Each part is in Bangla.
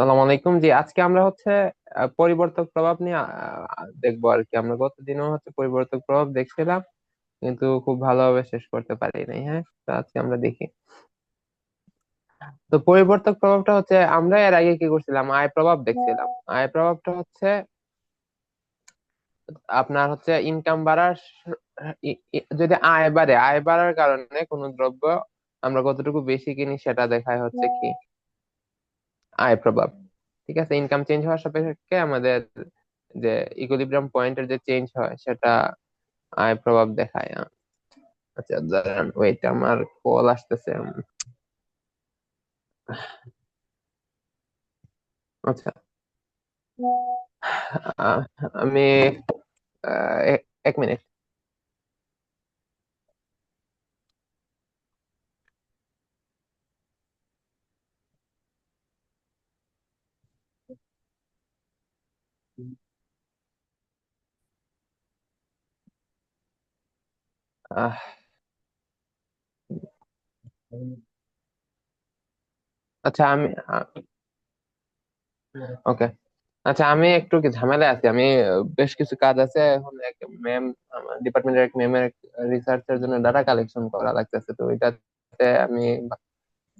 আসসালামু আলাইকুম। জি, আজকে আমরা হচ্ছে পরিবর্তক প্রভাব নিয়ে দেখব আর কি। আমরা গত দিনও হচ্ছে পরিবর্তক প্রভাব দেখছিলাম, কিন্তু খুব ভালোভাবে শেষ করতে পারি নাই হ্যাঁ? তো আজকে আমরা দেখি। তো পরিবর্তক প্রভাবটা হচ্ছে, আমরা এর আগে কি করছিলাম? আয় প্রভাব দেখছিলাম। আয় প্রভাবটা হচ্ছে, আপনার হচ্ছে ইনকাম বাড়ার যদি আয় বাড়ে, আয় বাড়ার কারণে কোনো দ্রব্য আমরা কতটুকু বেশি কিনি সেটা দেখায় হচ্ছে কি? আয় প্রভাব। ঠিক আছে? ইনকাম চেঞ্জ হওয়ার সাপেক্ষে আমাদের যে ইকুইলিব্রিয়াম পয়েন্টের যে চেঞ্জ হয়, সেটা আয় প্রভাব দেখায়। আচ্ছা দাঁড়ান ওয়েট আমার কল আসতেছে। আচ্ছা। আমি এক মিনিট আচ্ছা আমি ওকে আচ্ছা আমি একটু ঝামেলায় আছি, আমি বেশ কিছু কাজ আছে, এখন এক ম্যাম ডিপার্টমেন্টের এক ম্যামের রিসার্চের জন্য ডাটা কালেকশন করা লাগতেছে, তো ওইটাতে আমি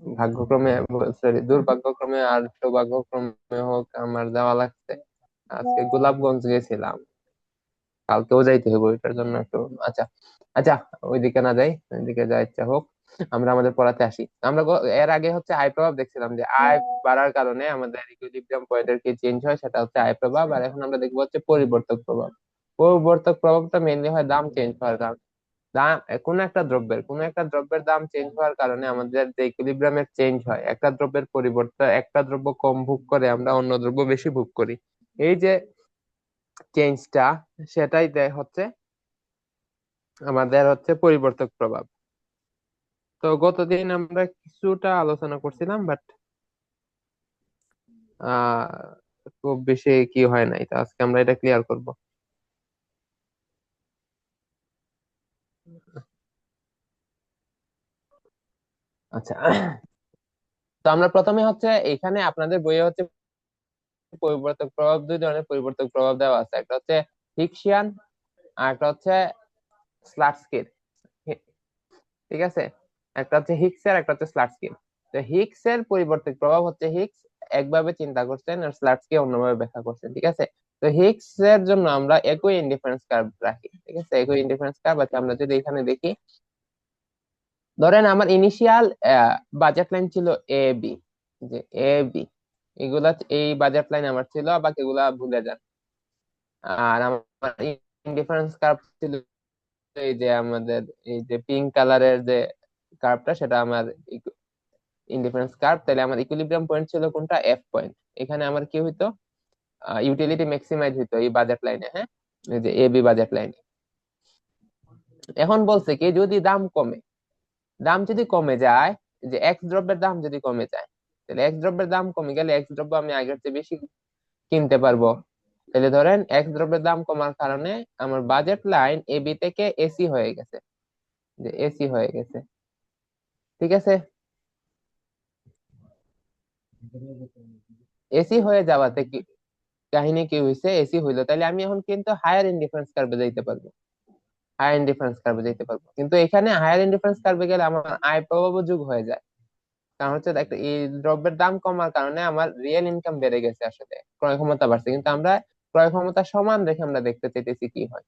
ভাগ্যক্রমে সরি দুর্ভাগ্যক্রমে আর সৌভাগ্যক্রমে হোক আমার যাওয়া লাগছে। আজকে গোলাপগঞ্জ গেছিলাম। কালকেও যাইতে হবে ওইটার জন্য একটু আচ্ছা আচ্ছা ওইদিকে না যাই, ওইদিকে যা ইচ্ছা হোক, আমরা আমাদের পড়াতে আসি। আমরা এর আগে হচ্ছে আয় প্রভাব দেখছিলাম যে আয় বাড়ার কারণে আমাদের ইকুইলিব্রিয়াম পয়েন্টের কি চেঞ্জ হয় সেটা হচ্ছে আয় প্রভাব, আর এখন আমরা দেখব হচ্ছে পরিবর্তক প্রভাব। পরিবর্তক প্রভাবটা মেইনলি হয় দাম চেঞ্জ হওয়ার কারণে। দাম কোন একটা দ্রব্যের, কোন একটা দ্রব্যের দাম চেঞ্জ হওয়ার কারণে আমাদের যে ইকুইলিব্রিয়ামের চেঞ্জ হয়, একটা দ্রব্যের পরিবর্তে একটা দ্রব্য কম ভোগ করে আমরা অন্য দ্রব্য বেশি ভোগ করি। এই যে চেঞ্জটা সেটাই দেয় হচ্ছে আমাদের হচ্ছে পরিবর্তক প্রভাব। তো গতদিন আমরা কিছুটা আলোচনা করছিলাম বাট খুব বেশি কি হয় নাই। তো আজকে আমরা এটা ক্লিয়ার করব। আচ্ছা তো আমরা প্রথমে হচ্ছে এখানে আপনাদের বইয়ে হচ্ছে পরিবর্তক প্রভাব দুই ধরনের পরিবর্তক প্রভাব দেওয়া আছে। একটা হচ্ছে হিক্সিয়ান আর একটা হচ্ছে স্লাটস্কির। ঠিক আছে? একটা হচ্ছে হিক্সের একটা হচ্ছে স্লাটস্কির। তো হিক্সের পরিবর্তক প্রভাব হচ্ছে হিক্স, একভাবে চিন্তা করছেন আর স্লাটস্কি অন্যভাবে ব্যাখ্যা করছেন, ঠিক আছে? তো হিক্স এর জন্য আমরা একই ইন্ডিফারেন্স কার্ভ রাখি, ঠিক আছে? একই ইন্ডিফারেন্স কার্ভ আছে। আমরা যদি এখানে দেখি, ধরেন আমার ইনিশিয়াল বাজেট লাইন ছিল এ বি যে এ বি এগুলা এই বাজেট লাইন আমার ছিল বাকিগুলা ভুলে যান। আর আমার ইন্ডিফারেন্স কার্ভ ছিল এই যে আমাদের এই যে পিঙ্ক কালারের যে কার্ভটা সেটা আমার ইন্ডিফারেন্স কার্ভ তাহলে আমার ইকুইলিব্রিয়াম পয়েন্ট ছিল কোনটা? এফ পয়েন্ট এখানে আমার কি হইতো? ইউটিলিটি ম্যাক্সিমাইজ হইতো এই বাজেট লাইনে হ্যাঁ? এই যে এ বি বাজেট লাইনে এখন বলছে কি, যদি দাম কমে, দাম যদি কমে যায়, যে এক্স দ্রব্যের দাম যদি কমে যায় তাহলে এক্স দ্রব্যের দাম কমে গেলে এক্স দ্রব্য আমি আগের চেয়ে বেশি কিনতে পারব। তাহলে ধরেন এক্স দ্রব্যের দাম কমার কারণে আমার বাজেট লাইন এ বি থেকে এসি হয়ে গেছে। যে এসি হয়ে গেছে। ঠিক আছে? এসি হয়ে যাওয়াতে কি কাহিনী কি হয়েছে এসি হইল। তাহলে আমি এখন কিন্তু হায়ার ইন্ডিফারেন্স কার্ভে যাইতে পারব। হায়ার ইন্ডিফারেন্স কার্ভে যাইতে পারব। কিন্তু এখানে হায়ার ইন্ডিফারেন্স কার্ভে গেলে আমার আয় প্রভাব যোগ হয়ে যায়। কারণ হচ্ছে একটা এই দ্রব্যের দাম কমার কারণে আমার রিয়েল ইনকাম বেড়ে গেছে আসলে। ক্রয় ক্ষমতা বাড়ছে। কিন্তু আমরা ক্রয় ক্ষমতা সমান রেখে আমরা দেখতে চাইতেছি কি হয়।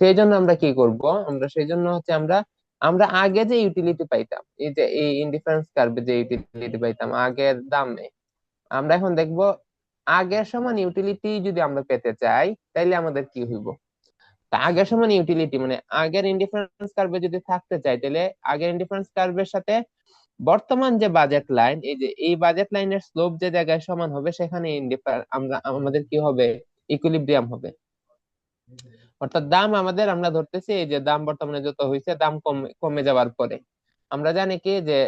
সেই জন্য আমরা কি করব? আমরা সেই জন্য হচ্ছে আমরা আমরা আগে যে ইউটিলিটি পাইতাম, এই যে এই ইন্ডিফারেন্স কার্ভে যে ইউটিলিটি পাইতাম আগের দামে, আমরা এখন দেখব আগের সমান ইউটিলিটি যদি আমরা পেতে চাই, তাইলে আমাদের কি হইব? তা আগের সমান ইউটিলিটি মানে আগের ইন্ডিফারেন্স কার্ভে যদি থাকতে চাই তাহলে আগের ইন্ডিফারেন্স কার্ভের সাথে বর্তমান যে বাজেট লাইন এই যে, এই বাজেট লাইনের স্লোপ যে জায়গায় সমান হবে, সেখানে আমরা, আমাদের কি হবে? ইকুইলিব্রিয়াম হবে। অর্থাৎ দাম আমাদের, আমরা ধরতেছি এই যে দাম বর্তমানে যত হয়েছে দাম কমে যাওয়ার পরে। আমরা জানি কি যে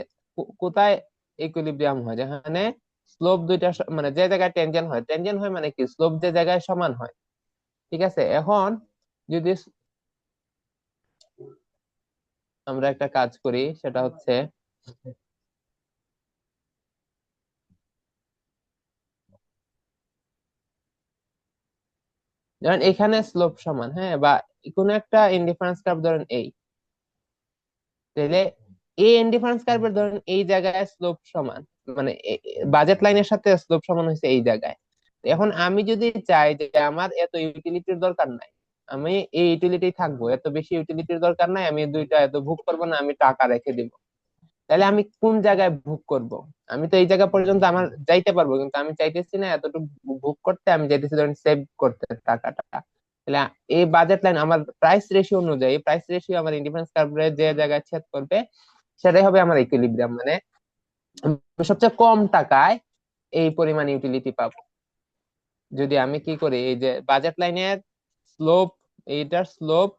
কোথায় ইকুইলিব্রিয়াম হয়? যেখানে স্লোপ দুইটা মানে যে জায়গায় টেনজেন্ট হয় টেনজেন্ট হয় মানে কি? স্লোপ যে জায়গায় সমান হয়। ঠিক আছে? এখন যদি আমরা একটা কাজ করি, সেটা হচ্ছে ধরেন এখানে স্লোপ সমান হ্যাঁ? বা কোন একটা ইনডিফারেন্স কার্ভ ধরেন এই। তাহলে এই ইনডিফারেন্স কার্ভের ধরেন এই জায়গায় স্লোপ সমান মানে বাজেট লাইনের সাথে স্লোপ সমান হয়েছে এই জায়গায়। এখন আমি যদি চাই যে আমার এত ইউটিলিটির দরকার নাই, আমি এই ইউটিলিটি থাকব, এত বেশি ইউটিলিটির দরকার নাই, আমি দুইটা এত ভোগ করব না, আমি টাকা রেখে দিব। তাহলে আমি কোন জায়গায় ভোগ করব? আমি তো এই জায়গা পর্যন্ত আমার যাইতে পারব কিন্তু আমি চাইতেছি না এতটুকু ভোগ করতে আমি চাইতেছি ধরেন সেভ করতে টাকাটা। তাহলে এই বাজেট লাইন আমার প্রাইস রেশিও অনুযায়ী প্রাইস রেশিও আমার ইন্ডিফারেন্স কার্ভে যে জায়গায় ছেদ করবে সেটাই হবে আমার ইকুইলিব্রিয়াম মানে সবচেয়ে কম টাকায় এই পরিমাণ ইউটিলিটি পাবো। যদি আমি কি করি এই যে বাজেট লাইনের স্লোপ এইটার স্লোপ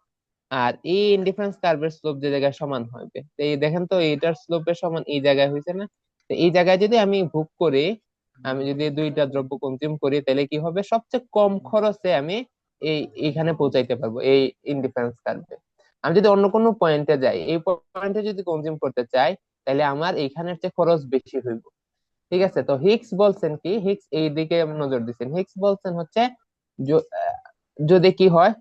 আর এই ইনডিফারেন্স কার্ভের স্লোপ যে জায়গায় সমান হবে এই দেখেন তো এইটার স্লোপের সমান এই জায়গায় হয়েছে না? এই জায়গায় যদি আমি ভোগ করি, আমি যদি দুইটা দ্রব্য কনজিউম করি, তাহলে কি হবে? সবচেয়ে কম খরচে আমি এই এখানে পৌঁছাইতে পারব, এই ইনডিফারেন্স কার্ভে আমি যদি অন্য কোনো পয়েন্টে যাই, এই পয়েন্টে যদি কনজিউম করতে চাই, তাহলে আমার এইখানের চেয়ে খরচ বেশি হইব। ঠিক আছে? তো হিক্স বলছেন কি? হিক্স এই দিকে নজর দিচ্ছেন হিক্স বলছেন হচ্ছে যদি কি হয়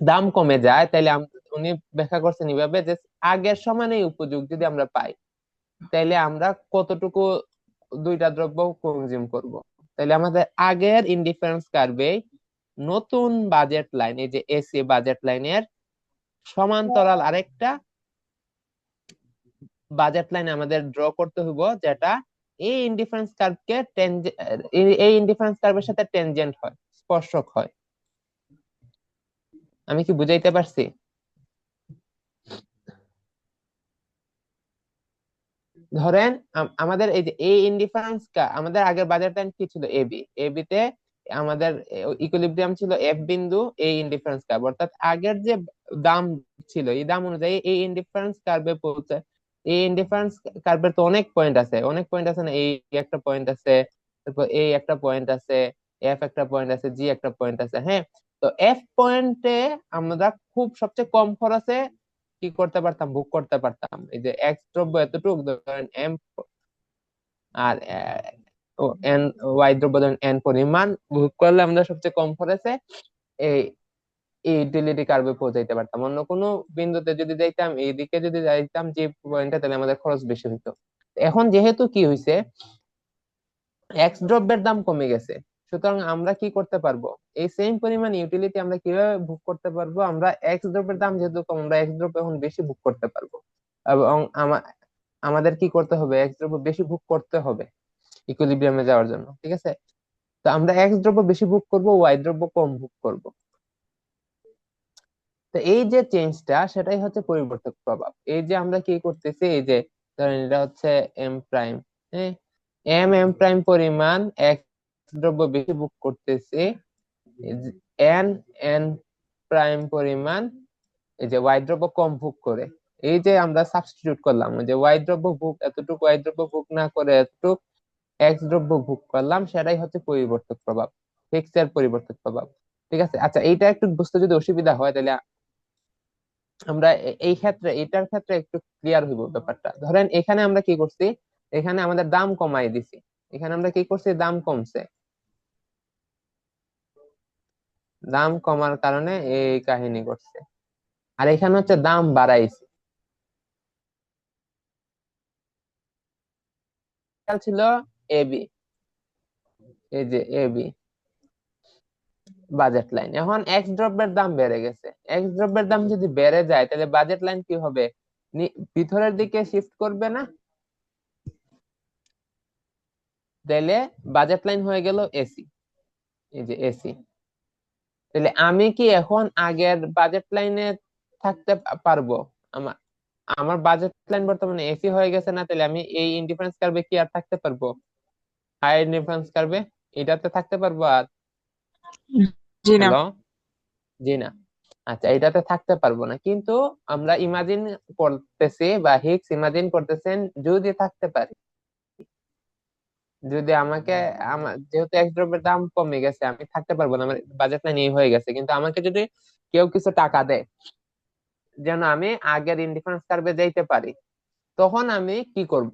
দাম কমে যায় তাহলে উনি ব্যাখ্যা করছেন এইভাবে যে আগের সমানে উপযোগ যদি আমরা পাই তাহলে আমরা কতটুকু দুইটা দ্রব্য কনজিউম করব? তাহলে আমাদের আগের ইনডিফারেন্স কার্ভে নতুন বাজেট লাইন এই যে এসি বাজেট লাইনের সমান্তরাল আরেকটা বাজেট লাইন আমাদের ড্র করতে হইব, যেটা এই ইনডিফারেন্স কার্ভকে এই ইনডিফারেন্স কার্ভের সাথে টেনজেন্ট হয়, স্পর্শক হয়। আমি কি বুঝাইতে পারছি? ধরেন আমাদের এই যে এ ইনডিফারেন্স কা, আমাদের আগের বাজার টাইম কি ছিল? এবি এবি তে আমাদের ইকুইলিব্রিয়াম ছিল এফ বিন্দু এ ইনডিফারেন্স কার্ভ অর্থাৎ আগের যে দাম ছিল, এই দাম অনুযায়ী এই ইনডিফারেন্স কার্ভে পৌঁছে এই ইনডিফারেন্স কার্ভের তো অনেক পয়েন্ট আছে। অনেক পয়েন্ট আছে না? এই একটা পয়েন্ট আছে, তারপর এই একটা পয়েন্ট আছে এফ একটা পয়েন্ট আছে জি একটা পয়েন্ট আছে হ্যাঁ? তো এফ পয়েন্টে আমরা খুব সবচেয়ে কম খরচে কি করতে পারতাম বুক করতে পারতাম। এই যে এক্স দ্রব্য এতটুকু, ধরেন এম আর এন ওয়াই দ্রব্য, ধরেন এন পরিমাণ বুক করলে আমরা সবচেয়ে কম খরচে এই ইউটিলিটি কার্ভে পৌঁছাইতে পারতাম। অন্য কোনো বিন্দুতে যদি যাইতাম এইদিকে যদি যাইতাম, যে পয়েন্টে তাহলে আমাদের খরচ বেশি হইতো। এখন যেহেতু কি হইছে এক্স দ্রব্যের দাম কমে গেছে। সুতরাং আমরা কি করতে পারব? এই সেম পরিমাণ ইউটিলিটি আমরা কীভাবে বুক করতে পারব? আমরা এক্স দ্রব্যের দাম যেহেতু কম, আমরা এক্স দ্রব্য এখন বেশি বুক করতে পারব। এবং আমাদের কি করতে হবে? এক্স দ্রব্য বেশি বুক করতে হবে ইকুইলিব্রিয়ামে যাওয়ার জন্য, ঠিক আছে? তো আমরা এক্স দ্রব্য বেশি বুক করব ওয়াই দ্রব্য কম বুক করব। তো এই যে চেঞ্জটা সেটাই হচ্ছে পরিবর্তক প্রভাব। এই যে আমরা কি করতেছি, এই যে ধরেন এটা হচ্ছে এম প্রাইম হ্যাঁ? এম এম প্রাইম পরিমাণ এক্স দ্রব্য বেশি বুক করতেছি এন এন প্রাইম পরিমাণ, এই যে ওয়াই দ্রব্য কম বুক করে। এই যে আমরা সাবস্টিটিউট করলাম যে ওয়াই দ্রব্য বুক এতটুকু ওয়াই দ্রব্য বুক না করে এতটুকু এক্স দ্রব্য বুক করলাম, সেটাই হচ্ছে পরিবর্তক প্রভাব ফিক্স এর পরিবর্তক প্রভাব। ঠিক আছে? আচ্ছা এইটা একটু বুঝতে যদি অসুবিধা হয়, তাহলে আমরা এই ক্ষেত্রে, এটার ক্ষেত্রে একটু ক্লিয়ার হইব ব্যাপারটা। ধরেন এখানে আমরা কি করছি? এখানে আমাদের দাম কমাই দিছি। এখানে আমরা কি করছি? দাম কমছে। দাম কমার কারণে এই কাহিনী করছে আর এখানে হচ্ছে দাম বাড়াইছে। ছিল এবি এই যে এবি বাজেট লাইন এখন এক্স দ্রব্যের দাম বেড়ে গেছে। এক্স দ্রব্যের দাম যদি বেড়ে যায়, তাহলে বাজেট লাইন কি হবে? ভিতরের দিকে শিফট করবে না? তাহলে বাজেট লাইন হয়ে গেল এসি এই যে এসি তাহলে আমি কি এখন আগের বাজেট লাইনে থাকতে পারব? আমার আমার বাজেট লাইন বর্তমানে এসি হয়ে গেছে না তাহলে আমি এই ইন্ডিফারেন্স কার্ভে কি আর থাকতে পারব? হাই ইন্ডিফারেন্স কার্ভে এটাতে থাকতে পারব আর? জি না। জি না। আচ্ছা এটাতে থাকতে পারব না। কিন্তু আমরা ইমাজিন করতেছি বা হিক্স ইমাজিন করতেছেন যদি থাকতে পারি। যদি আমাকে আমার যেহেতু এক দ্রব্যের দাম কমে গেছে আমি থাকতে পারব না আমার বাজেট লাইন এই হয়ে গেছে। কিন্তু আমাকে যদি কেউ কিছু টাকা দেয় যেন আমি আগের ইন্ডিফারেন্স কার্ভে যাইতে পারি তখন আমি কি করব?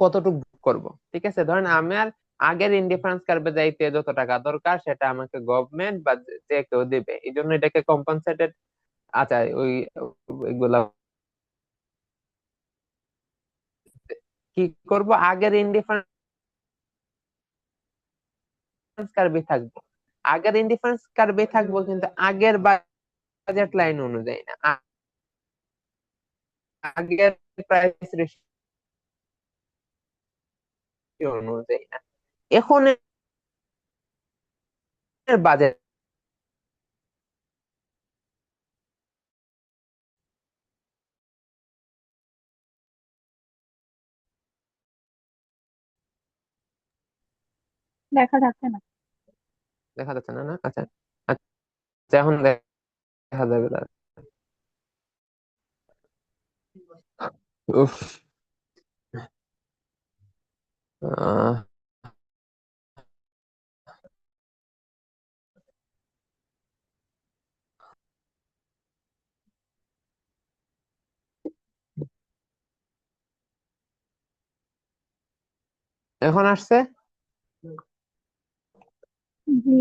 কতটুকু করব? ঠিক আছে? ধরেন আমার আগের ইনডিফারেন্স কার্ভে যাইতে যত টাকা দরকার সেটা আমাকে গভর্নমেন্ট বা যে কেউ দিবে এই জন্য এটাকে কম্পনসেটেড আচ্ছা ওই এগুলা কি করব? আগের ইনডিফারেন্স কার্ভে থাকব? আগের ইনডিফারেন্স কার্ভে থাকব কিন্তু আগের বাজেট লাইন অনুযায়ী না। আগের প্রাইস রেশিও অনুযায়ী না। এখন বাজেট দেখা যাচ্ছে না। দেখা যাচ্ছে না না? আচ্ছা। আচ্ছা এখন দেখা যাবে উফ। আহ, এখন আসছে? জি।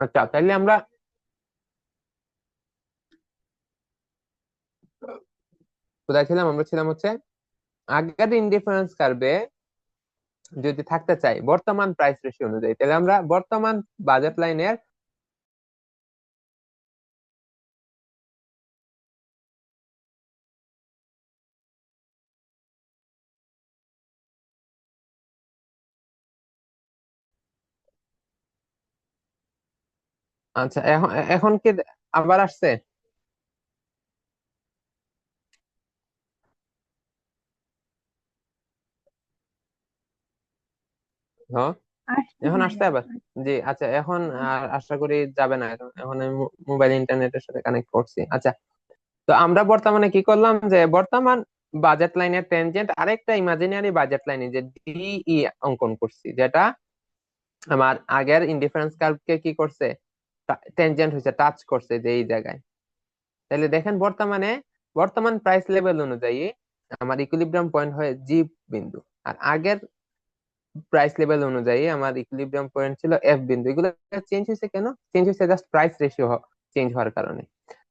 আচ্ছা তাইলে আমরা কোথায় ছিলাম? আমরা ছিলাম হচ্ছে আগের ইনডিফারেন্স কার্ভে যদি থাকতে চাই, বর্তমান প্রাইস রেশিও অনুযায়ী তাহলে আমরা বর্তমান বাজেট লাইনের আচ্ছা এখন এখন কি আবার আসছে? এখন আসছে আবার? জি আচ্ছা এখন আর আশা করি যাবে না এখন আমি মোবাইল ইন্টারনেটের সাথে কানেক্ট করছি। আচ্ছা তো আমরা বর্তমানে কি করলাম যে বর্তমান বাজেট লাইনের টেনজেন্ট আরেকটা ইমাজিনারি বাজেট লাইনে যে ডিই অঙ্কন করছি যেটা আমার আগের ইনডিফারেন্স কার্ভকে কি করছে? টেনজেন্ট হয়েছে টাচ করছে যে এই জায়গায়। তাহলে দেখেন বর্তমানে, বর্তমান প্রাইস লেভেল অনুযায়ী আমার ইকুইলিব্রিয়াম পয়েন্ট হয় জি বিন্দু। আর আগের প্রাইস লেভেল অনুযায়ী আমার ইকুইলিব্রিয়াম পয়েন্ট ছিল এফ বিন্দু। এগুলো চেঞ্জ হয়েছে কেন? চেঞ্জ হয়েছে জাস্ট প্রাইস রেশিও চেঞ্জ হওয়ার কারণে।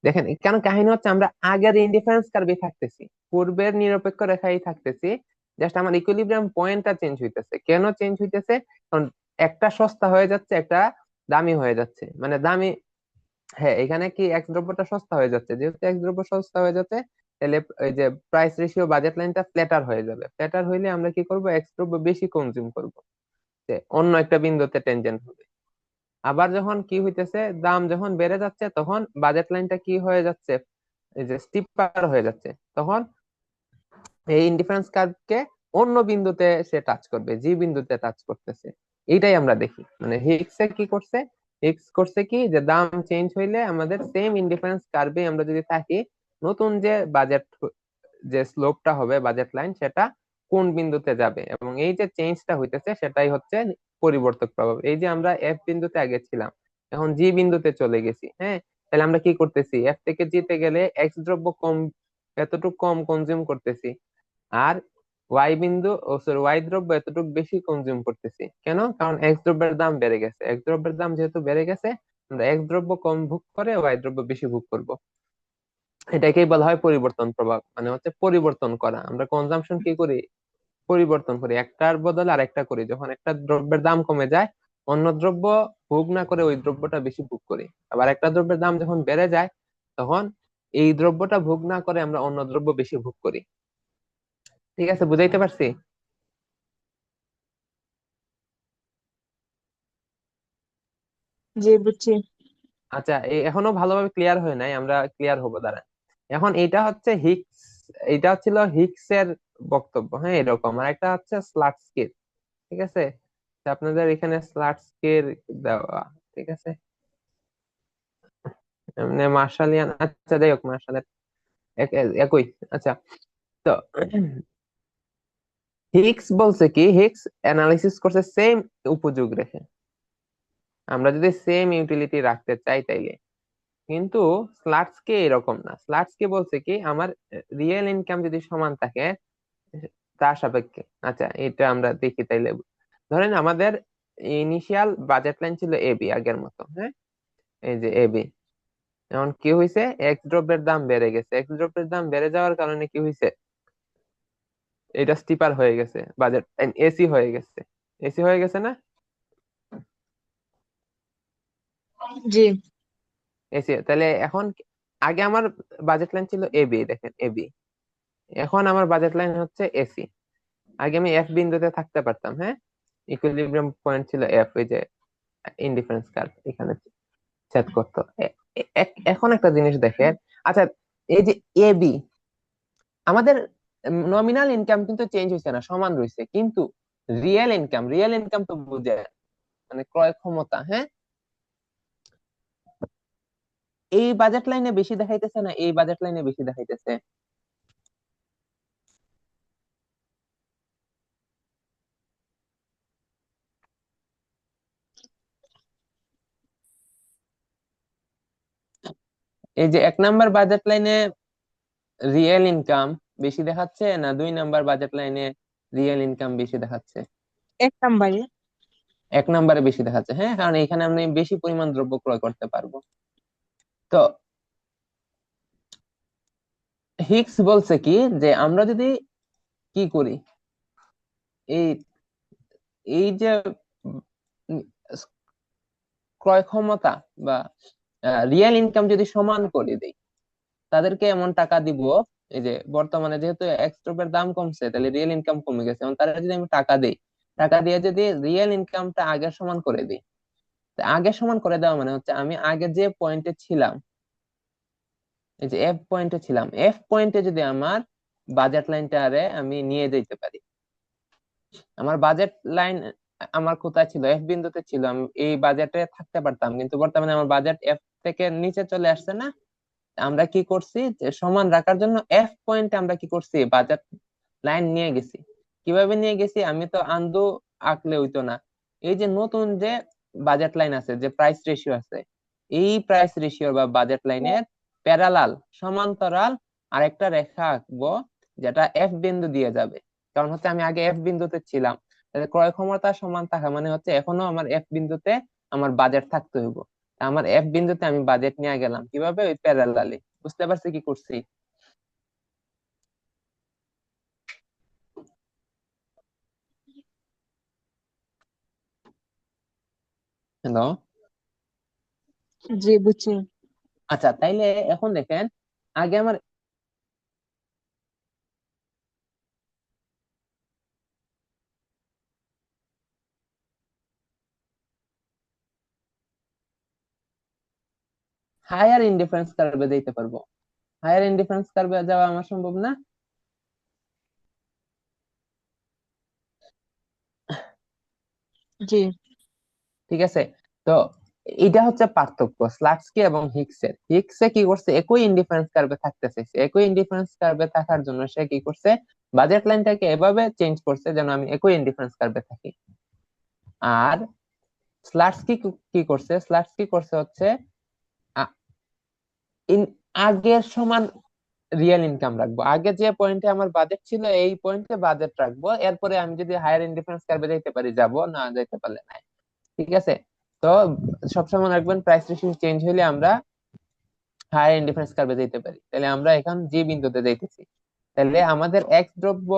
দেখেন, কেন কাহিনী হচ্ছে আমরা আগের ইনডিফারেন্স কার্ভে থাকতেছি, পূর্বের নিরপেক্ষ রেখায় থাকতেছি জাস্ট আমার ইকুইলিব্রিয়াম পয়েন্টটা চেঞ্জ হইতেছে। কেন চেঞ্জ হইতেছে? কারণ একটা সস্তা হয়ে যাচ্ছে, একটা দামি হয়ে যাচ্ছে। মানে দামি হ্যাঁ এখানে কি এক দ্রব্যটা সস্তা হয়ে যাচ্ছে? যেহেতু এক দ্রব্য সস্তা হয়ে যাচ্ছে, তাহলে এই যে প্রাইস রেশিও বাজেট লাইনটা ফ্ল্যাটার হয়ে যাবে। ফ্ল্যাটার হইলে আমরা কি করব? এক দ্রব্য বেশি কনজিউম করব। যে অন্য একটা বিন্দুতে টেনজেন্ট হবে। আবার যখন কি হইতেছে? দাম যখন বেড়ে যাচ্ছে, তখন বাজেট লাইনটা কি হয়ে যাচ্ছে? এই যে স্টিপার হয়ে যাচ্ছে। তখন এই ইনডিফারেন্স কার্ভকে অন্য বিন্দুতে সে টাচ করবে, যে বিন্দুতে টাচ করতেছে। এইটাই আমরা দেখি। মানে হিক্সে কি করছে? হিক্স করছে কি যে দাম চেঞ্জ হইলে আমাদের সেম ইনডিফারেন্স কার্ভে আমরা যদি থাকি, নতুন যে বাজেট যে স্লোপটা হবে বাজেট লাইন সেটা কোন বিন্দুতে যাবে? এবং এই যে চেঞ্জটা হইতেছে, সেটাই হচ্ছে পরিবর্তক প্রভাব। এই যে আমরা এফ বিন্দুতে আগে ছিলাম, এখন জি বিন্দুতে চলে গেছি হ্যাঁ? তাহলে আমরা কি করতেছি? এফ থেকে জিতে গেলে এক্স দ্রব্য কম, এতটুকু কম কনজিউম করতেছি। আর ওয়াই বিন্দু ও সরি ওয়াই দ্রব্য এতটুকু বেশি কনজিউম করতেছি। কেন? কারণ এক্স দ্রব্যের দাম বেড়ে গেছে। এক্স দ্রব্যের দাম যেহেতু বেড়ে গেছে, আমরা এক্স দ্রব্য কম ভোগ করে ওয়াই দ্রব্য বেশি ভোগ করব। এটাকেই বলা হয় পরিবর্তন প্রভাব মানে হচ্ছে পরিবর্তন করা। আমরা কনজাম্পশন কি করি? পরিবর্তন করি। একটার বদলে আরেকটা করি। যখন একটা দ্রব্যের দাম কমে যায়, অন্য দ্রব্য ভোগ না করে ওই দ্রব্যটা বেশি ভোগ করি। আবার একটা দ্রব্যের দাম যখন বেড়ে যায়, তখন এই দ্রব্যটা ভোগ না করে আমরা অন্য দ্রব্য বেশি ভোগ করি। ঠিক আছে বুঝাইতে পারছি? জি বুঝছি। আচ্ছা এখনও ভালোভাবে ক্লিয়ার হয় নাই আমরা ক্লিয়ার হব দাঁড়া এখন এটা হচ্ছে হিক্স এটা ছিল হিক্স এর বক্তব্য হ্যাঁ এরকম। আর একটা হচ্ছে স্লাটস্কির ঠিক আছে? আপনাদের এখানে স্লাটস্কির দেওয়া ঠিক আছে? এমনি মার্শালিয়ান আচ্ছা যাই হোক মার্শালের একই আচ্ছা। তো হিক্স বলছে কি হিক্স অ্যানালিসিস করছে সেম উপযোগ রেখে। আমরা যদি সেম ইউটিলিটি রাখতে চাই তাইলে। কিন্তু স্লাটসকে এরকম না। স্লাটসকে বলছে কি, আমার রিয়েল ইনকাম যদি সমান থাকে তার সাপেক্ষে। আচ্ছা এটা আমরা দেখি তাইলে। ধরেন আমাদের ইনিশিয়াল বাজেট লাইন ছিল এবি আগের মতো হ্যাঁ? এই যে এবি এখন কি হয়েছে এক্স ড্রপের দাম বেড়ে গেছে। এক্স দ্রব্যের দাম বেড়ে যাওয়ার কারণে কি হয়েছে এটা স্টিপার হয়ে গেছে বাজেট এসি হয়ে গেছে। এসি হয়ে গেছে না? জি। এসি তাহলে এখন আগে আমার বাজেট লাইন ছিল এবি দেখেন এবি এখন আমার বাজেট লাইন হচ্ছে এসি আগে আমি এফ বিন্দুতে থাকতে পারতাম হ্যাঁ? ইকুইলিব্রিয়াম পয়েন্ট ছিল এফ ওই যে ইনডিফারেন্স কার্ভ এখানে সেট করতো। এখন একটা জিনিস দেখেন। আচ্ছা এই যে এবি আমাদের নমিনাল ইনকাম কিন্তু চেঞ্জ হয়েছে না, সমান রয়েছে কিন্তু রিয়েল ইনকাম রিয়েল ইনকাম তো বুঝে মানে ক্রয় ক্ষমতা হ্যাঁ? এই বাজেট লাইনে বেশি দেখাইতেছে না, এই বাজেট লাইনে বেশি দেখাইতেছে। এই যে এক নাম্বার বাজেট লাইনে রিয়েল ইনকাম বেশি দেখাচ্ছে না দুই নাম্বার বাজেট লাইনে রিয়েল ইনকাম বেশি দেখাচ্ছে? এক নম্বরে? এক নাম্বারে বেশি দেখাচ্ছে হ্যাঁ কারণ এখানে আমি বেশি পরিমাণ দ্রব্য ক্রয় করতে পারব। তো হিক্স বলছে কি যে আমরা যদি কি করি? এই এই যে ক্রয় ক্ষমতা বা রিয়েল ইনকাম যদি সমান করে দেই তাদেরকে এমন টাকা দিব এই যে বর্তমানে যেহেতু এক্সট্রপের দাম কমছে, তাহলে রিয়েল ইনকাম কমে গেছে। এবং তারা যদি আমি টাকা দেই, টাকা দিয়ে যদি রিয়েল ইনকামটা আগের সমান করে দিই, তা আগের সমান করে দেওয়া মানে হচ্ছে আমি আগে যে পয়েন্টে ছিলাম, এই যে এফ পয়েন্টে ছিলাম এফ পয়েন্টে যদি আমার বাজেট লাইনটারে আমি নিয়ে যেতে পারি, আমার বাজেট লাইন আমার কোথায় ছিল? এফ বিন্দুতে ছিল, আমি এই বাজেটে থাকতে পারতাম, কিন্তু বর্তমানে আমার বাজেট এফ থেকে নিচে চলে আসছে না আমরা কি করছি? সমান রাখার জন্য এফ পয়েন্টে আমরা কি করছি? বাজেট লাইন নিয়ে গেছি। কীভাবে নিয়ে গেছি? আমি তো আন্দো আঁকলে হইতো না। এই যে নতুন যে বাজেট লাইন আছে, যে প্রাইস রেশিও আছে, এই প্রাইস রেশিও বা বাজেট লাইনের প্যারালাল সমান্তরাল আরেকটা রেখা আঁকবো, যেটা এফ বিন্দু দিয়ে যাবে। কারণ হচ্ছে আমি আগে এফ বিন্দুতে ছিলাম। ক্রয় ক্ষমতা সমান থাকা মানে হচ্ছে এখনও আমার এফ বিন্দুতে আমার বাজেট থাকতে হইব। আমার এক বিন্দুতে আমি বাজেট নিয়ে গেলাম। কীভাবে? ওই প্যারালালি বুঝতে পারছি কি করছি? হ্যালো জি বুঝছি। আচ্ছা তাইলে এখন দেখেন আগে আমার হায়ার ইনডিফারেন্স কার্ভে যেতে পারব? হায়ার ইনডিফারেন্স কার্ভে যাওয়া আমার সম্ভব না? জি। ঠিক আছে? তো এটা হচ্ছে পার্থক্য স্লাটস্কি এবং হিক্সের হিক্সে কি করছে? একই ইনডিফারেন্স কার্ভে থাকতে চাইছে। একই ইনডিফারেন্স কার্ভে থাকার জন্য সে কি করছে? বাজেট লাইনটাকে এভাবে চেঞ্জ করছে যেন আমি একই ইনডিফারেন্স কার্ভে থাকি। আর স্লাটস্কি কি করছে? স্লাটস্কি করছে হচ্ছে আগের সমান রিয়েল ইনকাম রাখব। আগে যে পয়েন্টে আমার বাজেট ছিল, এই পয়েন্টে বাজেট রাখব। এরপরে আমি যদি হায়ার ইনডিফারেন্স কার্ভে যাইতে পারি, যাব, না যাইতে পারলে নাই। ঠিক আছে? তো সবসময় রাখবেন প্রাইস রেশিও চেঞ্জ হইলে আমরা হায়ার ইনডিফারেন্স কার্ভে যেতে পারি। তাহলে আমরা এখন যে বিন্দুতে যাইতেছি, তাহলে আমাদের এক্স দ্রব্য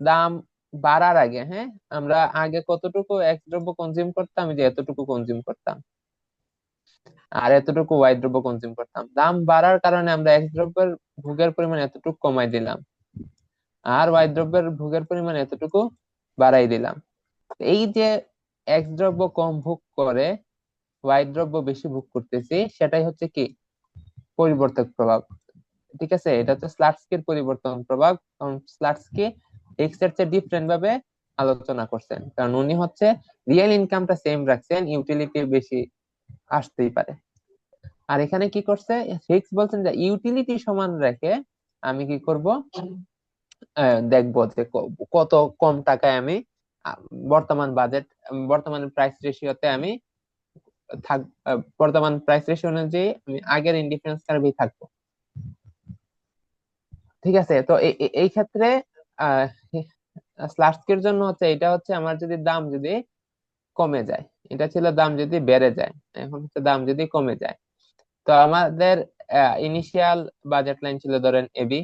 দাম বাড়ার আগে হ্যাঁ? আমরা আগে কতটুকু এক্স দ্রব্য কনজিউম করতাম যে এতটুকু কনজিউম করতাম। আর এতটুকু ওয়াই দ্রব্য কনজিউম করতাম। দাম বাড়ার কারণে আমরা এক্স দ্রব্যের ভোগের পরিমাণ এতটুকু কমাই দিলাম। আর ওয়াই দ্রব্যের ভোগের পরিমাণ এতটুকু বাড়াই দিলাম। এই যে এক্স দ্রব্য কম ভোগ করে ওয়াই দ্রব্য বেশি ভোগ করতেছি, সেটাই হচ্ছে কি? পরিবর্তক প্রভাব। ঠিক আছে? এটা তো স্লাটস্কির পরিবর্তন প্রভাব। কারণ স্লাটস্কি এক্সের চেয়ে ডিফারেন্ট ভাবে আলোচনা করছেন। কারণ উনি হচ্ছে রিয়েল ইনকামটা সেম রাখছেন ইউটিলিটি বেশি আসতেই পারে। আর এখানে কি করছে হিক্স বলছেন যে ইউটিলিটি সমান রেখে আমি কি করব দেখব যে কত কম টাকায় আমি বর্তমান বাজেট বর্তমান প্রাইস রেশিওতে আমি থাক বর্তমান প্রাইস রেশিও অনুযায়ী আমি আগের ইন্ডিফারেন্স কার্ভেই থাকব। ঠিক আছে, তো এই ক্ষেত্রে স্লাস্কের জন্য হচ্ছে, এটা হচ্ছে আমার যদি দাম যদি কমে যায়। এটা ছিল দাম যদি বেড়ে যায় এখন হচ্ছে দাম যদি কমে যায়। তো আমাদের ইনিশিয়াল বাজেট লাইন ছিল ধরেন এবি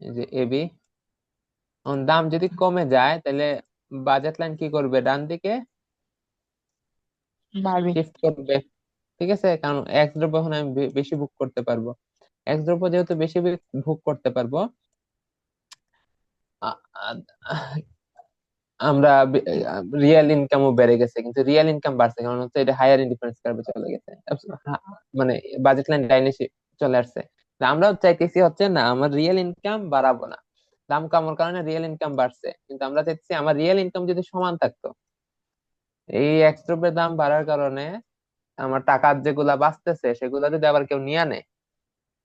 যে এবি দাম যদি কমে যায় তাহলে বাজেট লাইন কি করবে? ডান দিকে শিফট করবে। ঠিক আছে? কারণ এক্স দ্রব্য এখন আমি বেশি বুক করতে পারব। এক্স দ্রব্য যেহেতু বেশি বুক করতে পারব আমরা রিয়েল ইনকামও বেড়ে গেছে, কিন্তু রিয়েল ইনকাম বাড়ছে, কারণ হচ্ছে এটা হায়ার ইন্ডিফারেন্স কার্ভে চলে গেছে। মানে বাজেট লাইন ডাইনে চলে আসছে। আমরাও চাইতেছি হচ্ছে না, আমার রিয়েল ইনকাম বাড়াবো না। দাম কমার কারণে রিয়েল ইনকাম বাড়ছে, কিন্তু আমরা চাইতেছি আমার রিয়েল ইনকাম যদি সমান থাকতো, এই এক্স দ্রব্যের দাম বাড়ার কারণে আমার টাকার যেগুলা বাঁচতেছে, সেগুলা যদি আবার কেউ নিয়ে নেয়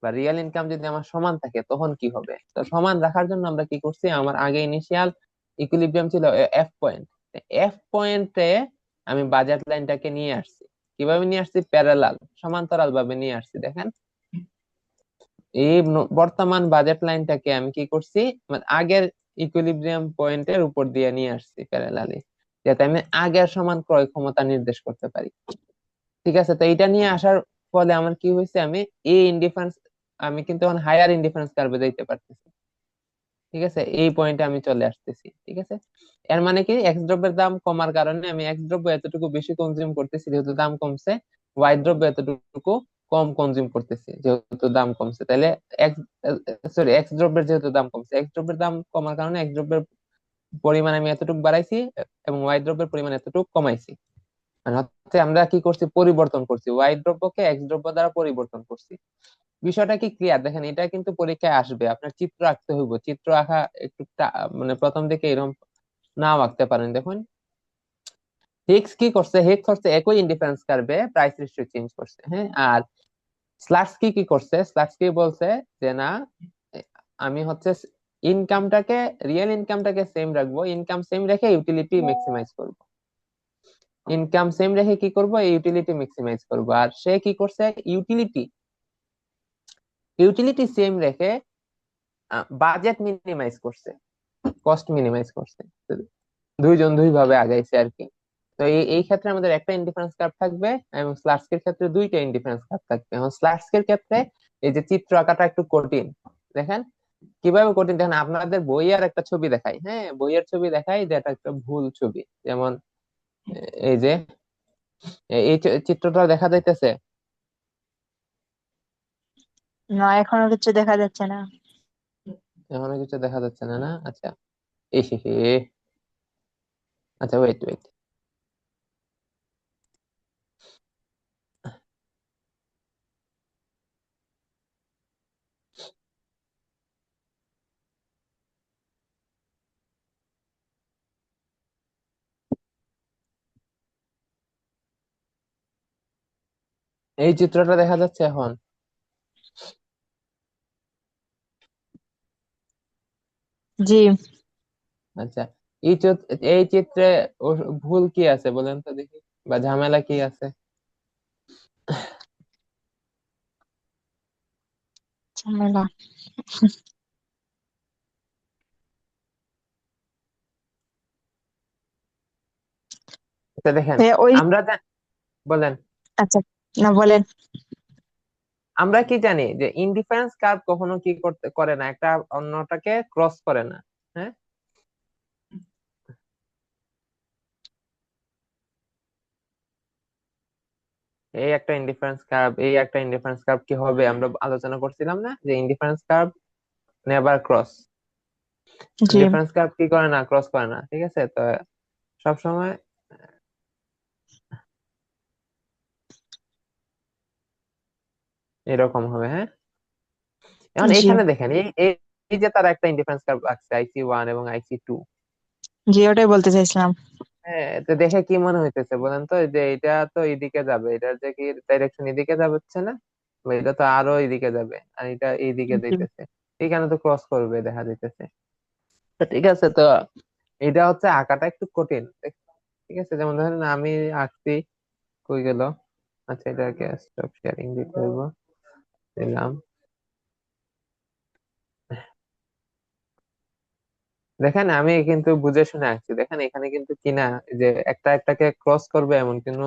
বা রিয়েল ইনকাম যদি আমার সমান থাকে, তখন কি হবে? তো সমান রাখার জন্য আমরা কি করছি? আমার আগে ইনিশিয়াল ইকুইলিব্রিয়াম ছিল এফ পয়েন্ট এফ পয়েন্টে আমি বাজেট লাইনটাকে নিয়ে আসছি। কীভাবে নিয়ে আসছি? প্যারালাল সমান্তরাল ভাবে নিয়ে আসছি, দেখেন। এই বর্তমান বাজেট লাইনটাকে আমি কি করছি? মানে আগের ইকুইলিব্রিয়াম পয়েন্টের উপর দিয়ে নিয়ে আসছি প্যারালালি যাতে আমি আগের সমান ক্রয় ক্ষমতা নির্দেশ করতে পারি। ঠিক আছে? তো এটা নিয়ে আসার ফলে আমার কি হয়েছে? আমি এই ইনডিফারেন্স আমি কিন্তু এখন হায়ার ইনডিফারেন্স কার্ভে যাইতে পারতেছি। ঠিক আছে? এই পয়েন্টে আমি চলে আসতেছি, ঠিক আছে? এর মানে কি? এক্স দ্রব্যের দাম কমার কারণে আমি এক্স দ্রব্য এতটুকু বেশি কনজিউম করতেছি, যেহেতু দাম কমছে ওয়াই দ্রব্য এতটুকু কম কনজিউম করতেছি, যেহেতু দাম কমছে। তাহলে এক্স সরি এক্স দ্রব্যের যেহেতু দাম কমছে এক্স দ্রব্যের দাম কমার কারণে এক্স দ্রব্যের পরিমাণ আমি এতটুকু বাড়াইছি এবং ওয়াই দ্রব্যের পরিমাণ এতটুকু কমাইছি। মানে হচ্ছে আমরা কি করছি? পরিবর্তন করছি। ওয়াই দ্রব্যকে এক্স দ্রব্য দ্বারা পরিবর্তন করছি। বিষয়টা কি ক্লিয়ার দেখেন, এটা কিন্তু পরীক্ষায় আসবে। আপনার চিত্র আঁকতে হইব। চিত্র আঁকা একটু মানে প্রথম দিকে এরকম নাও আঁকতে পারেন। দেখুন। হিক্স কি করছে? হিক্স হচ্ছে একই ইন্ডিফারেন্স কার্ভে প্রাইস রেশিও চেঞ্জ করছে হ্যাঁ? আর স্লাটসকি কি কি করছে? স্লাটসকি বলছে যে, না, আমি হচ্ছে ইনকামটাকে রিয়েল ইনকামটাকে সেম রাখব। ইনকাম সেম রেখে ইউটিলিটি ম্যাক্সিমাইজ করব। ইনকাম সেম রেখে কি করব? ইউটিলিটি ম্যাক্সিমাইজ করব। আর সে কি করছে? ইউটিলিটি ইউটিলিটি সেম রেখে বাজেট মিনিমাইজ করছে, কস্ট মিনিমাইজ করছে। দুইজন দুই ভাবে আগাইছে আর কি। তো এই ক্ষেত্রে আমাদের একটা ইনডিফারেন্স কার্ভ থাকবে এবং স্লাটস্কের ক্ষেত্রে দুইটা ইনডিফারেন্স কার্ভ থাকবে। এখন স্লাটস্কের ক্ষেত্রে এই যে চিত্র আঁকাটা একটু কঠিন, দেখেন? কীভাবে কঠিন? দেখেন, আপনাদের বইয়ের একটা ছবি দেখাই হ্যাঁ? বইয়ের ছবি দেখাই যে এটা একটা ভুল ছবি। যেমন এই যে, এই চিত্রটা দেখা যাইতেছে না, এখনও কিছু দেখা যাচ্ছে না। এখনও কিছু দেখা যাচ্ছে না না? আচ্ছা। এই হে হে। আচ্ছা ওয়েট ওয়েট এই চিত্রটা দেখা যাচ্ছে এখন। জি। আচ্ছা এই এই চিত্রে ভুল কি আছে বলেন তো দেখি? বা ঝামেলা কি আছে? ঝামেলা। আচ্ছা দেখেন ওই আমরা জা- বলেন। আচ্ছা না বলেন। আমরা কি জানি যে ইনডিফারেন্স কার্ভ কখনো কি করতে করে না একটা অন্যটাকে ক্রস করে না হ্যাঁ? এই একটা ইনডিফারেন্স কার্ভ এই একটা ইনডিফারেন্স কার্ভ কি হবে? আমরা আলোচনা করছিলাম না যে indifference curve never cross indifference curve কি করে না? ক্রস করে না ঠিক আছে? তো সব সময় এরকম হবে হ্যাঁ? এখন জি। এইখানে দেখেন এই যে তার একটা ইনডিফারেন্স কার্ভ আঁকছে আইসি ওয়ান এবং আইসি টু জি ওটাই বলতে চাইছিলাম। হ্যাঁ তো দেখে কি মনে হইতেছে বলেন তো যে এটা তো এইদিকে যাবে এটার যে কি ডাইরেকশন এদিকে যাচ্ছে না এটা তো আরও এইদিকে যাবে আর এটা এইদিকে যাইতেছে। এখানে তো ক্রস করবে দেখা যাইতেছে। তো ঠিক আছে তো এটা হচ্ছে আঁকাটা একটু কঠিন ঠিক আছে? যেমন ধরেন আমি আঁকছি কই গেল? আচ্ছা এটাকে স্টপ শেয়ারিং দিতে হইব দিলাম দেখেন আমি কিন্তু বুঝে শুনে আসছি। দেখেন এখানে কিন্তু কিনা যে একটা একটাকে ক্রস করবে এমন কোনো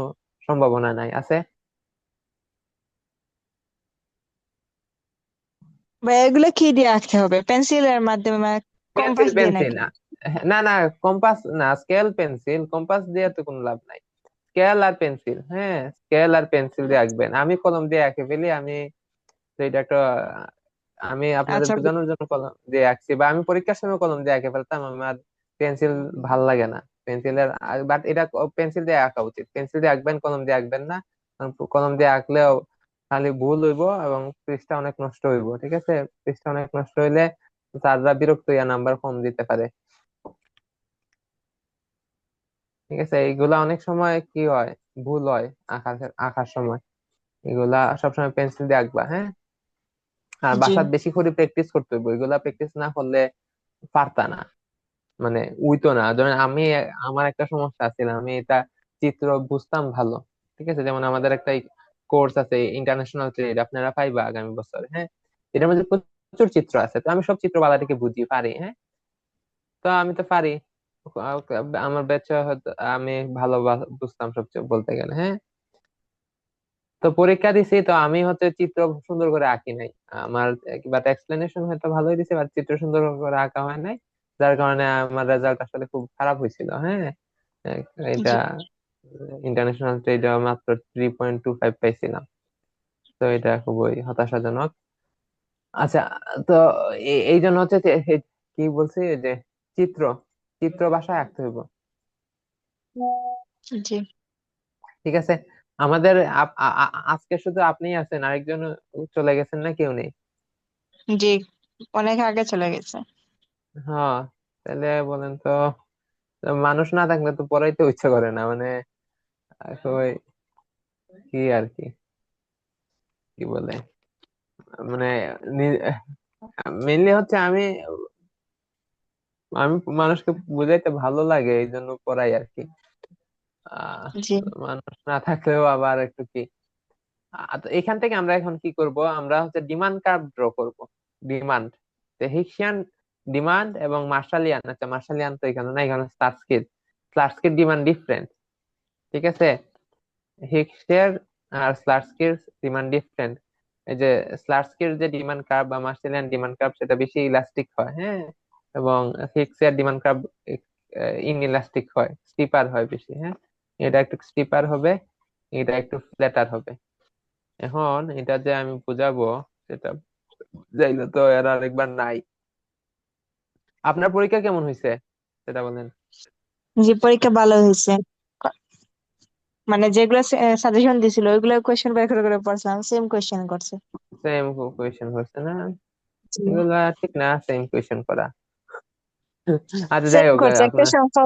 সম্ভাবনা নাই। আছে? ভাই এগুলো কি দিয়ে আঁকতে হবে? পেন্সিলের মাধ্যমে কম্পাস দিয়ে নাকি? না। না কম্পাস না স্কেল পেন্সিল কম্পাস দিয়ে তো কোনো লাভ নাই। স্কেল আর পেন্সিল হ্যাঁ স্কেল আর পেন্সিল দিয়ে আঁকবেন। আমি কলম দিয়ে এঁকে ফেলি আমি তো এটা একটা আমি আপনাদের আচ্ছা বোঝানোর জন্য কলম দিয়ে আঁকছি বা আমি পরীক্ষার সময় কলম দিয়ে এঁকে ফেলতাম আমার পেন্সিল ভালো লাগে না। পেন্সিলের বাট এটা পেন্সিল দিয়ে আঁকা উচিত। পেন্সিল দিয়ে আঁকবেন কলম দিয়ে আঁকবেন না। কলম দিয়ে আঁকলেও খালি ভুল হইব এবং পৃষ্ঠা অনেক নষ্ট হইব ঠিক আছে? পৃষ্ঠা অনেক নষ্ট হইলে স্যাররা বিরক্ত হইয়া নাম্বার কম দিতে পারে। ঠিক আছে? এইগুলা অনেক সময় কি হয়? ভুল হয় আঁকার আঁকার সময়। এগুলা সবসময় পেন্সিল দিয়ে আঁকবা হ্যাঁ? আর জি। বাসাত বেশি করে প্র্যাকটিস করতে হবে এগুলা প্র্যাকটিস না করলে পারতা না। মানে উইতো না। ধরেন আমি আমার একটা সমস্যা ছিল আমি এটা চিত্র বুঝতাম ভালো ঠিক আছে? যেমন আমাদের একটা কোর্স আছে ইন্টারন্যাশনাল ট্রেড আপনারা পাইবা আগামী বছর হ্যাঁ? এটার মধ্যে প্রচুর চিত্র আছে তো আমি সব চিত্র বালাটিকে বুঝি পারি হ্যাঁ? তো আমি তো পারি। আমার ব্যাচে আমি ভালো বুঝতাম সবচেয়ে বলতে গেলে হ্যাঁ? তো পরীক্ষা দিছি তো আমি হচ্ছে চিত্র সুন্দর করে আঁকি নাই। আমার বাট এক্সপ্লেনেশন হয়তো ভালোই দিছে বাট চিত্র সুন্দর করে আঁকা হয় নাই যার কারণে আমার রেজাল্ট আসলে খুব খারাপ হয়েছিল হ্যাঁ? এটা ইন্টারন্যাশনাল ট্রেডে মাত্র থ্রি পয়েন্ট টু ফাইভ পাইছিলাম। তো এটা খুবই হতাশাজনক। আচ্ছা তো এই জন্য হচ্ছে কি বলছি যে চিত্র চিত্র ভাষায় আঁকতে হইব। জি। ঠিক আছে? আমাদের আজকে শুধু আপনিই আছেন আরেকজন চলে গেছেন না কেউ নেই? জি অনেক আগে চলে গেছে। হ্যাঁ তাহলে বলেন তো মানুষ না থাকলে তো পড়াইতে ইচ্ছে করে না মানে কি আর কি কি বলে? মানে মেনলি হচ্ছে আমি আমি মানুষকে বুঝাইতে ভালো লাগে এই জন্য পড়াই আর কি। আহ মানুষ না থাকলেও আবার একটু কি? এখান থেকে আমরা এখন কি করব? আমরা হচ্ছে ডিমান্ড কার্ভ ড্র করব। ডিমান্ড হিক্সিয়ান ডিমান্ড এবং মার্শালিয়ান আচ্ছা মার্শালিয়ান তো এখানে না এখানে স্লাটস্কির স্লাটস্কির ডিমান্ড ডিফারেন্ট ঠিক আছে? হিক্সের আর স্লাটস্কির ডিমান্ড ডিফারেন্ট এই যে স্লাটস্কির যে ডিমান্ড কার্ভ বা মার্শালিয়ান ডিমান্ড কার্ভ সেটা বেশি ইলাস্টিক হয় হ্যাঁ? এবং হিক্সের ডিমান্ড কার্ভ ইনইলাস্টিক হয় স্টিপার হয় বেশি হ্যাঁ? এটা একটু স্টিপার হবে এটা একটু ফ্ল্যাটার হবে। এখন এটা যে আমি বুঝাবো সেটা যাইলে তো এর আরেকবার নাই। আপনার পরীক্ষা কেমন হয়েছে? সেটা বলেন। জি পরীক্ষা ভালো হয়েছে। মানে যেগুলো সাজেশন দিছিল ওইগুলো কোয়েশ্চেন বের করে করে পড়ছিলাম সেম কোয়েশ্চেন করছে। সেম কোয়েশ্চেন করছে না? এগুলা ঠিক না সেম কোয়েশ্চেন করা। আচ্ছা যাই হোক একটা সংখ্যা